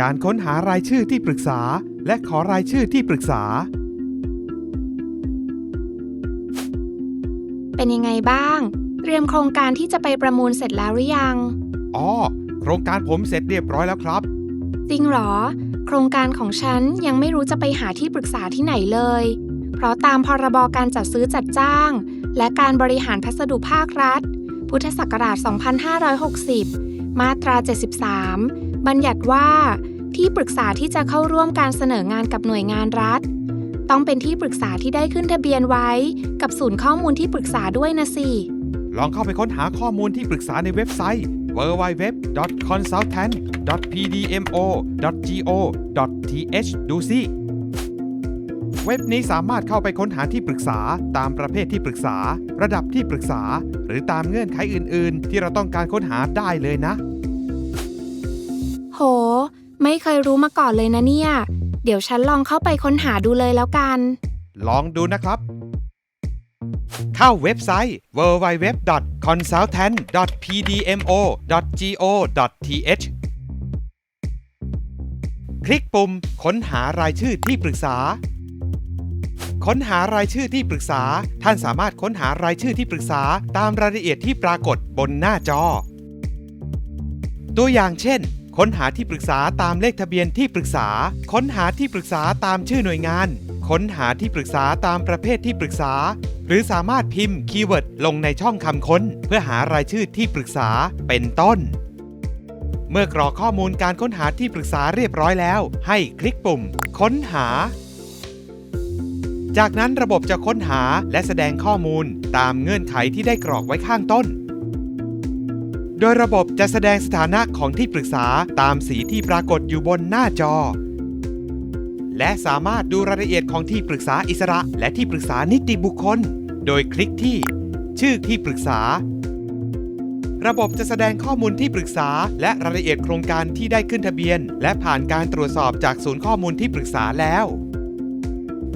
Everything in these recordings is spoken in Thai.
การค้นหารายชื่อที่ปรึกษา และขอรายชื่อที่ปรึกษา เป็นยังไงบ้าง เตรียมโครงการที่จะไปประมูลเสร็จแล้วหรือยัง อ๋อ โครงการผมเสร็จเรียบร้อยแล้วครับ จริงเหรอ โครงการของฉันยังไม่รู้จะไปหาที่ปรึกษาที่ไหนเลย เพราะตามพรบการจัดซื้อจัดจ้าง และการบริหารพัสดุภาครัฐ พุทธศักราช 2560 มาตรา 73 บัญญัติว่า ที่ปรึกษาที่จะเข้าร่วมการเสนองานกับหน่วยงานรัฐ ต้องเป็นที่ปรึกษาที่ได้ขึ้นทะเบียนไว้ กับศูนย์ข้อมูลที่ปรึกษาด้วยนะสิลองเข้าไปค้นหาข้อมูลที่ปรึกษาในเว็บไซต์ www.consultant.pdmo.go.th ดูสิเว็บนี้สามารถเข้าไปค้นหาที่ปรึกษา ตามประเภทที่ปรึกษา ระดับที่ปรึกษา หรือตามเงื่อนไขอื่น ๆ ที่เราต้องการค้นหาได้เลยนะ โห ไม่เคยรู้มาก่อนเลยนะเนี่ย เดี๋ยวฉันลองเข้าไปค้นหาดูเลยแล้วกัน ลองดูนะครับ เข้าเว็บไซต์ www.consultant.pdmo.go.th คลิกปุ่ม ค้นหารายชื่อที่ปรึกษา ค้นหารายชื่อที่ปรึกษา ท่านสามารถค้นหารายชื่อที่ปรึกษาตามรายละเอียดที่ปรากฏบนหน้าจอ ตัวอย่างเช่น ค้นหาที่ปรึกษาตามเลขทะเบียนที่ปรึกษา ค้นหาที่ปรึกษาตามชื่อหน่วยงาน ค้นหาที่ปรึกษาตามประเภทที่ปรึกษา หรือสามารถพิมพ์คีย์เวิร์ดลงในช่องคำค้น เพื่อหารายชื่อที่ปรึกษาเป็นต้น เมื่อกรอกข้อมูลการค้นหาที่ปรึกษาเรียบร้อยแล้ว ให้คลิกปุ่ม ค้นหา จากนั้นระบบจะค้นหาและแสดงข้อมูลตามเงื่อนไขที่ได้กรอกไว้ข้างต้น โดยระบบจะแสดงสถานะของที่ปรึกษาตามสีที่ปรากฏอยู่บนหน้าจอ และสามารถดูรายละเอียดของที่ปรึกษาอิสระ และที่ปรึกษานิติบุคคล โดยคลิกที่ ชื่อที่ปรึกษา ระบบจะแสดงข้อมูลที่ปรึกษา และรายละเอียดโครงการที่ได้ขึ้นทะเบียน และผ่านการตรวจสอบจากศูนย์ข้อมูลที่ปรึกษาแล้ว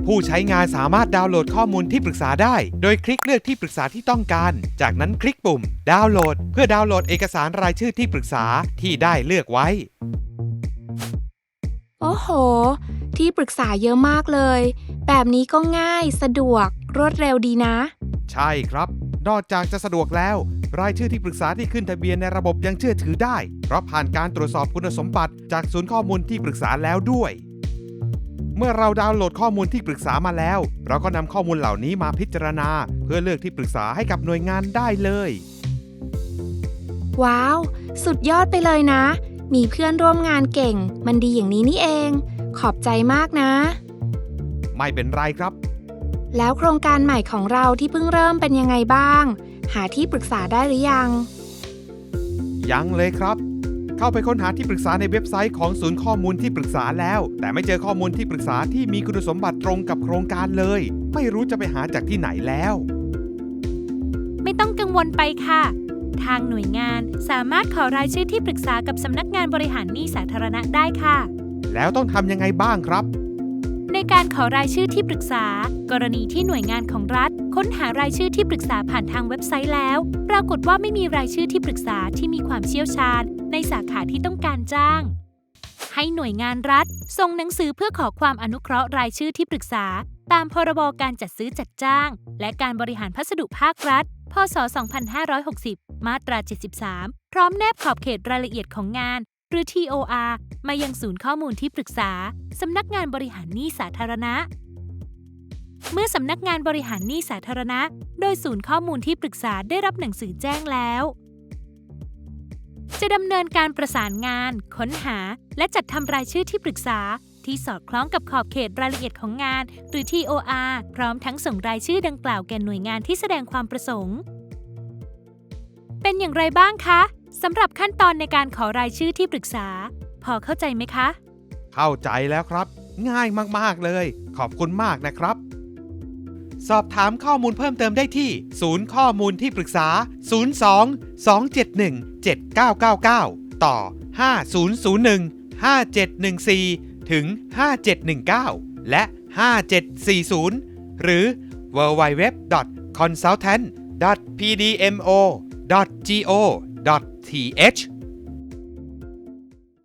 ผู้ใช้งานสามารถดาวน์โหลดข้อมูลที่ปรึกษาได้ โดยคลิกเลือกที่ปรึกษาที่ต้องการ จากนั้นคลิกปุ่ม ดาวน์โหลด เพื่อดาวน์โหลดเอกสารรายชื่อที่ปรึกษาที่ได้เลือกไว้ โอ้โห ที่ปรึกษาเยอะมากเลย แบบนี้ก็ง่าย สะดวก รวดเร็วดีนะ ใช่ครับ นอกจากจะสะดวกแล้ว รายชื่อที่ปรึกษาที่ขึ้นทะเบียนในระบบยังเชื่อถือได้ เพราะผ่านการตรวจสอบคุณสมบัติ จากศูนย์ข้อมูลที่ปรึกษาแล้วด้วย เมื่อเราดาวน์โหลดข้อมูลที่ปรึกษามาแล้ว เราก็นำข้อมูลเหล่านี้มาพิจารณา เพื่อเลือกที่ปรึกษาให้กับหน่วยงานได้เลย ว้าว สุดยอดไปเลยนะ มีเพื่อนร่วมงานเก่ง มันดีอย่างนี้นี่เอง ขอบใจมากนะ ไม่เป็นไรครับ แล้วโครงการใหม่ของเราที่เพิ่งเริ่มเป็นยังไงบ้าง หาที่ปรึกษาได้หรือยัง ยังเลยครับ เข้าไปค้นหาที่ปรึกษาในเว็บไซต์ของศูนย์ข้อมูลที่ปรึกษาแล้ว แต่ไม่เจอข้อมูลที่ปรึกษาที่มีคุณสมบัติตรงกับโครงการเลย ไม่รู้จะไปหาจากที่ไหนแล้ว ไม่ต้องกังวลไปค่ะ ทางหน่วยงานสามารถขอรายชื่อที่ปรึกษากับสำนักงานบริหารหนี้สาธารณะได้ค่ะ แล้วต้องทำยังไงบ้างครับ ในการขอรายชื่อที่ปรึกษา กรณีที่หน่วยงานของรัฐ ค้นหารายชื่อที่ปรึกษาผ่านทางเว็บไซต์แล้ว ปรากฏว่าไม่มีรายชื่อที่ปรึกษาที่มีความเชี่ยวชาญ ในสาขาที่ต้องการจ้าง ให้หน่วยงานรัฐ ส่งหนังสือเพื่อขอความอนุเคราะห์รายชื่อที่ปรึกษา ตามพรบการจัดซื้อจัดจ้าง และการบริหารพัสดุภาครัฐ พศ 2560 มาตรา 73 พร้อมแนบขอบเขตรายละเอียดของงานหรือ TOR มายังศูนย์ข้อมูลที่ปรึกษา สำนักงานบริหารหนี้สาธารณะ เมื่อสำนักงานบริหารหนี้สาธารณะ โดยศูนย์ข้อมูลที่ปรึกษาได้รับหนังสือแจ้งแล้ว จะดำเนินการประสานงาน ค้นหา และจัดทำรายชื่อที่ปรึกษา ที่สอดคล้องกับขอบเขตรายละเอียดของงาน หรือ TOR พร้อมทั้งส่งรายชื่อดังกล่าวแก่หน่วยงานที่แสดงความประสงค์ เป็นอย่างไรบ้างคะสำหรับขั้นตอนในการขอรายชื่อที่ปรึกษา พอเข้าใจไหมคะ เข้าใจแล้วครับ ง่ายมาก ๆ เลย ขอบคุณมากนะครับ สอบถามข้อมูลเพิ่มเติมได้ที่ ศูนย์ข้อมูลที่ปรึกษา 02 271 7999 ต่อ 5001 5714 ถึง 5719 และ 5740 หรือ www.consultant.pdmo.go.th